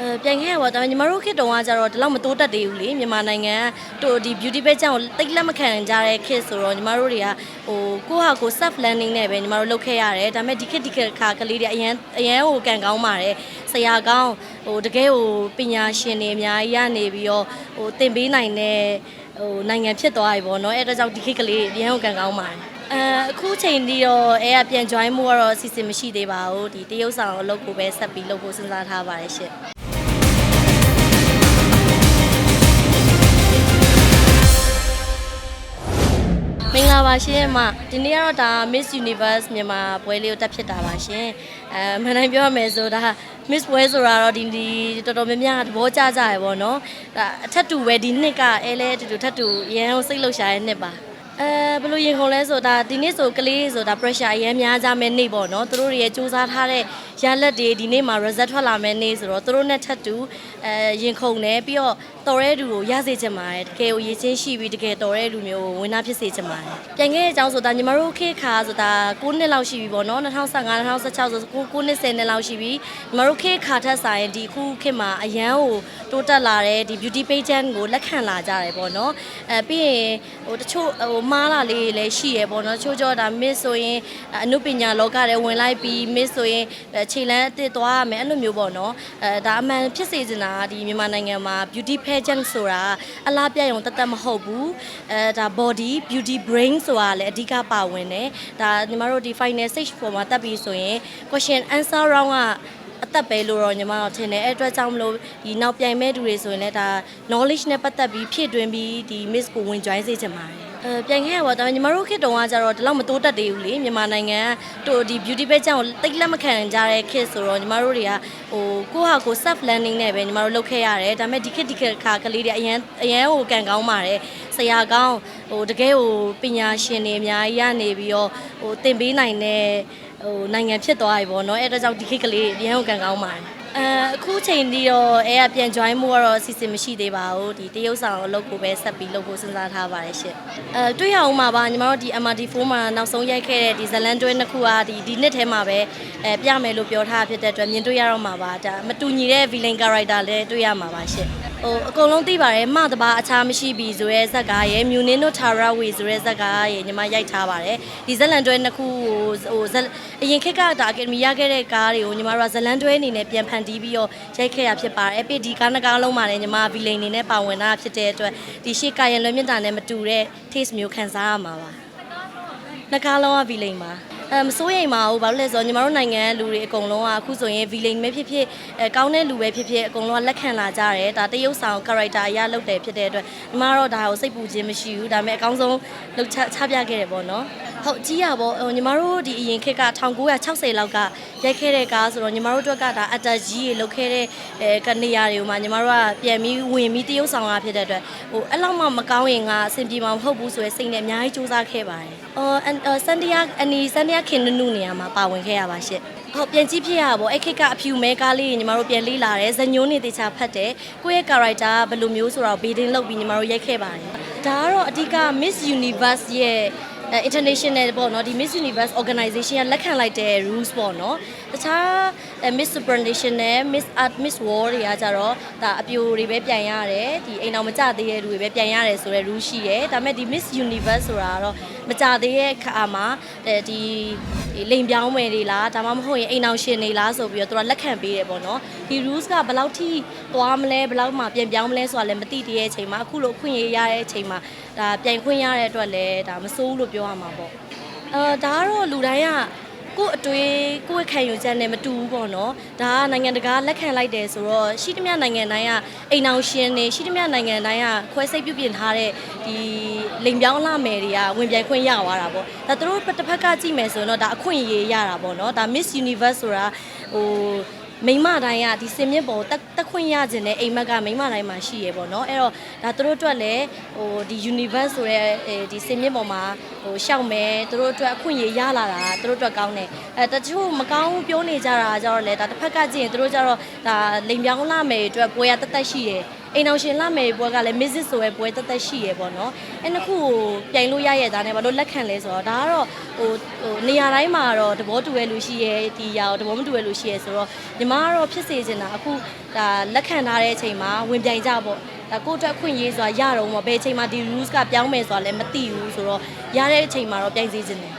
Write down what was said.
အဲပြန်ခဲ့ရပါတော့ညီမတို့ခေတ်တုန်းကကျတော့ဒီလောက်မတိုးတက်သေးဘူးလေမြန်မာနိုင်ငံကတို့ဒီ beauty page ကြောင့်တိတ်လက်မခံကြတဲ့ခေတ်ဆိုတော့ညီမတို့တွေကဟိုကိုယ့်ဟာကိုယ် self learning နဲ့ပဲညီမတို့လုပ်ခဲ့ရတယ်ဒါပေမဲ့ဒီခေတ်ဒီခေတ်ခါကလေးတွေအရန်အရန်ဟိုကန်ကောင်းပါတယ်ဆရာကောင်းဟိုတကယ်ဟိုပညာရှင်တွေအများကြီးရနေပြီးတော့ဟိုသင်ပေးနိုင်တဲ့ဟိုနိုင်ငံဖြစ်သွားပြီပေါ့နော်အဲ့ဒါကြောင့်ဒီခေတ်ကလေးအရန်ဟိုကန်ကောင်းပါတယ်အဲအခုချိန်ဒီတော့အဲကပြန် join မှုကတော့အစီအစဉ်မရှိသေးပါဘူးဒီတရုတ်ဆောင်အလုပ်ကိုပဲဆက်ပြီးလုပ်ဖို့စဉ်းစားထားပါတယ်ရှင့် မင်္ဂလာပါရှင်အမဒီနေ့ကတော့ဒါ Miss Universe မြန်မာပွဲလေးကိုတက်ဖြစ်တာပါရှင်အဲမန်တိုင်းပြောရမယ်ဆိုဒါ Miss ပွဲဆိုတာတော့ဒီဒီတော်တော်များများသဘောကျကြရပေါ့နော်ဒါအထက်တူပဲဒီနှစ်ကအဲလဲတူတူထက်တူရန်စိတ်လှုပ်ရှားရဲ့နှစ်ပါ အဲဘယ်လိုရင်ခုန်လဲဆိုတာဒီနေ့ဆိုကလေးတွေဆိုတာ pressure အရင်များကြမယ်နေ့ပေါ့နော်သူတို့တွေရဲ့စူးစမ်းထားတဲ့ရလက်တွေဒီနေ့မှာ result ထွက်လာမယ်နေ့ဆိုတော့သူတို့နဲ့ထက်တူအဲရင်ခုန်တယ်ပြီးတော့တော်ရဲတူကိုရစေချင်ပါတယ်တကယ်ကိုရည်ချင်းရှိပြီးတကယ်တော်ရဲလူမျိုးကိုဝင်နာဖြစ်စေချင်ပါတယ်ပြန်ခဲ့တဲ့အကြောင်းဆိုတာညီမတို့ခေတ်ခါဆိုတာ9နှစ်လောက်ရှိပြီပေါ့နော်2015 2016ဆို9နှစ်10နှစ်လောက်ရှိပြီညီမတို့ခေတ်ခါထက်ဆိုင်ဒီအခုခေတ်မှာအရန်ကိုတိုးတက်လာတဲ့ဒီ beauty pageant ကိုလက်ခံလာကြတယ်ပေါ့နော်အဲပြီးရင်ဟိုတချို့ဟိုမားလာလေးတွေလည်းရှိရပေါ့နော်ချို့ကြောဒါ miss ဆိုရင်အနုပညာလောကထဲဝင်လိုက်ပြီး miss ဆိုရင်ခြေလန်းအစ်စ်သွားရမယ်အဲ့လိုမျိုးပေါ့နော်အဲဒါအမှန်ဖြစ်စေချင်တာကဒီမြန်မာနိုင်ငံမှာ beauty pageant ဆိုတာအလားပြရုံတသက်မဟုတ်ဘူးအဲဒါ body beauty brain ဆိုတာလည်းအဓိကပါဝင်တယ်ဒါညီမတို့ဒီ final stage ပေါ်မှာတက်ပြီးဆိုရင် question answer round ကအသက်ပဲလို့တော့ညီမတို့ထင်တယ်အဲ့အတွက်ကြောင့်မလို့ဒီနောက်ပြိုင်မဲ့သူတွေဆိုရင်လည်းဒါ knowledge နဲ့ပတ်သက်ပြီးဖြည့်တွင်းပြီးဒီ miss ကိုဝင် join စေချင်ပါတယ်အဲ ပြန်ခဲ့ရပါတော့ညီမတို့ခေတ်တုန်းကကျတော့ဒီလောက်မတိုးတက်သေးဘူးလေမြန်မာနိုင်ငံကတို့ဒီ beauty page ကြောင့်တိတ်လက်မခံကြတဲ့ခေတ်ဆိုတော့ညီမတို့တွေကဟိုကိုယ့်ဟာကိုယ် self learning နဲ့ပဲညီမတို့လုပ်ခဲ့ရတယ်ဒါပေမဲ့ဒီခေတ်ဒီခေတ်ခါကလေးတွေအရန်အရန်ဟိုကန်ကောင်းပါတယ်ဆရာကောင်းဟိုတကယ်ဟိုပညာရှင်တွေအများကြီးရနေပြီးတော့ဟိုသင်ပေးနိုင်တဲ့ဟိုနိုင်ငံဖြစ်သွားပြီပေါ့နော်အဲ့ဒါကြောင့်ဒီခေတ်ကလေးအရန်ဟိုကန်ကောင်းပါတယ် အဲအခုချိန်ဒီတော့အဲကပြန် join မှုကတော့အစီအစဉ်မရှိသေးပါဘူးဒီတရုတ်ဆောင်အလုပ်ကိုပဲဆက်ပြီးလုပ်ဖို့စဉ်းစားထားပါတယ်ရှင့်အဲတွေ့ရအောင်ပါပါညီမတို့ဒီ MRT4 မှာနောက်ဆုံးရိုက်ခဲ့တဲ့ဒီဇလန်တွဲနှစ်ခုကဒီဒီနှစ်ထဲမှာပဲအဲပြမယ်လို့ပြောထားဖြစ်တဲ့အတွက်မြင်တွေ့ရတော့မှာပါဒါမတူညီတဲ့ villain character လည်းတွေ့ရမှာပါရှင့် ဟိုအကုန်လုံးသိပါတယ်မတဘာအခြားမရှိပြီဆိုရဲဇက်ကားရဲ့မြူနင်းတို့ထာရဝေဆိုရဲဇက်ကားရဲ့ညီမရိုက်ထားပါတယ်ဒီဇလန်တွဲနှစ်ခုဟိုဟိုဇက်အရင်ခေတ်ကဒါအကယ်ဒမီရခဲ့တဲ့ကားတွေကိုညီမတို့ကဇလန်တွဲအနေနဲ့ပြန်ဖန်တီးပြီးတော့ရိုက်ခဲ့ရဖြစ်ပါတယ်အပြစ်ဒီကားနှစ်ကားလုံးမှာလည်းညီမဗီလိန်အနေနဲ့ပါဝင်တာဖြစ်တဲ့အတွက်ဒီရှေ့ကာရန်လွင်မြင့်တာနဲ့မတူတဲ့ taste မျိုးခံစားရမှာပါနှစ်ကားလုံးကဗီလိန်ပါ အဲမစိုးရိမ်ပါဘူးဘာလို့လဲဆိုတော့ညီမတို့နိုင်ငံလူတွေအကုန်လုံးကအခုဆိုရင် villain ပဲဖြစ်ဖြစ်အဲကောင်းတဲ့လူပဲဖြစ်ဖြစ်အကုန်လုံးကလက်ခံလာကြတယ်ဒါတရုပ်ဆောင် character အရလုပ်တယ်ဖြစ်တဲ့အတွက်ညီမတို့ဒါကိုစိတ်ပူခြင်းမရှိဘူးဒါပေမဲ့အကောင်းဆုံးလုပ်ချချပြခဲ့တယ်ပေါ့နော် ဟုတ်ကြီးရပေါ့ဟိုညီမတို့ဒီအရင်ခေတ်က1960လောက်ကရိုက်ခဲ့တဲ့ကားဆိုတော့ညီမတို့အတွက်ကဒါအတကြီးရေလုပ်ခဲ့တဲ့အဲကနေရာတွေကိုမှညီမတို့ကပြန်ပြီးဝင်ပြီးတရုပ်ဆောင်ရဖြစ်တဲ့အတွက်ဟိုအဲ့လောက်မှမကောင်းရင်ကအဆင်ပြေမှာမဟုတ်ဘူးဆိုရယ်စိတ်နဲ့အများကြီးစူးစမ်းခဲ့ပါတယ်အော်စန်ဒီယာအနီစန်ဒီယာခင်နုနုနေရာမှာပါဝင်ခဲ့ရပါရှင့်ဟုတ်ပြန်ကြည့်ဖြစ်ရပါဘောအဲ့ခေတ်ကအဖြူမဲကားလေးညီမတို့ပြန်လေးလာတယ်ဇညိုးနေတေချာဖတ်တယ်ကိုယ့်ရဲ့ character ကဘယ်လိုမျိုးဆိုတော့ beating လုပ်ပြီးညီမတို့ရိုက်ခဲ့ပါတယ်ဒါကတော့အဓိက Miss Universe ရဲ့အဲ international ပေါ့နော်ဒီ Miss Universe organization ကလက်ခံလိုက်တဲ့ rules ပေါ့နော်တခြားအဲ Miss Supernation နဲ့ Miss Art Miss War တွေကကြတော့ဒါအပြိုတွေပဲပြန်ရတယ်ဒီအိမ်အောင်မကြသေးတဲ့လူတွေပဲပြန်ရတယ်ဆိုတဲ့ rule ရှိရဲဒါပေမဲ့ဒီ Miss Universe ဆိုတာကတော့မကြသေးတဲ့အခါမှာအဲဒီဒီ လိန်ပြောင်းမယ်တွေလားဒါမှမဟုတ်ရင်အိမ်အောင်ရှင်တွေလားဆိုပြီးတော့သူကလက်ခံပေးတယ်ပေါ့နော်ဒီ rules ကဘယ်လောက်ထိသွားမလဲဘယ်လောက်မှပြန်ပြောင်းမလဲဆိုတာလည်းမသိသေးတဲ့အချိန်မှာအခုလိုအခွင့်အရေးရတဲ့အချိန်မှာဒါပြန်ခွင့်ရတဲ့အတွက်လည်းဒါမစိုးဘူးလို့ပြောရမှာပေါ့အဲဒါကတော့လူတိုင်းက ကိုယ့်အတွေ့ကိုယ့်ရဲ့ခံယူချက်နဲ့မတူဘူးပေါ့နော်ဒါကနိုင်ငံတကာလက်ခံလိုက်တယ်ဆိုတော့ရှိသမျှနိုင်ငံတိုင်းကအိမ်အောင်ရှင်တွေရှိသမျှနိုင်ငံတိုင်းကခွဲစိတ်ပြုပြင်ထားတဲ့ဒီလိမ်ပြောင်းလာမယ်တွေကဝင်ပြိုင်ခွင့်ရသွားတာပေါ့ဒါသူတို့တစ်ဖက်ကကြည့်မယ်ဆိုရင်တော့ဒါအခွင့်အရေးရတာပေါ့နော်ဒါ Miss Universe ဆိုတာဟို မိန်းမတိုင်းကဒီစင်မြင့်ပေါ်တက်တက်ခွင့်ရခြင်းနဲ့အိမ်မက်ကမိန်းမတိုင်းမှာရှိရပေါ့နော်အဲ့တော့ဒါသူတို့အတွက်လည်းဟိုဒီ universe ဆိုတဲ့အဲဒီစင်မြင့်ပေါ်မှာဟိုရှောက်မယ်သူတို့အတွက်အခွင့်အရေးရလာတာသူတို့အတွက်ကောင်းတယ်အဲတချို့မကောင်းဘူးပြောနေကြတာကြတော့လေဒါတစ်ဖက်ကကြည့်ရင်သူတို့ကြတော့ဒါလိမ်ပြောင်းလာမယ်အတွက်ပွဲရတက်တက်ရှိတယ် အိမ်အောင်ရှင်လာမယ်ပွဲကလည်း miss ဆိုရဲပွဲတက်တက်ရှိရပေါ့နော်အဲနှစ်ခုကိုပြိုင်လို့ရရဲ့ဒါနဲ့ဘာလို့လက်ခံလဲဆိုတော့ဒါကတော့ဟိုဟိုနေရာတိုင်းမှာတော့သဘောတူရဲ့လူရှိရဲ့ဒီຢာကိုသဘောမတူရဲ့လူရှိရဲ့ဆိုတော့ညီမကတော့ဖြစ်စေချင်တာအခုဒါလက်ခံထားတဲ့အချိန်မှာဝင်ပြိုင်ကြပေါ့ဒါကိုယ့်အတွက်ခွင့်ရေးဆိုတာရတော့မဘယ်အချိန်မှာဒီ rules ကပြောင်းမယ်ဆိုတာလည်းမသိဘူးဆိုတော့ရတဲ့အချိန်မှာတော့ပြိုင်စီခြင်းတယ်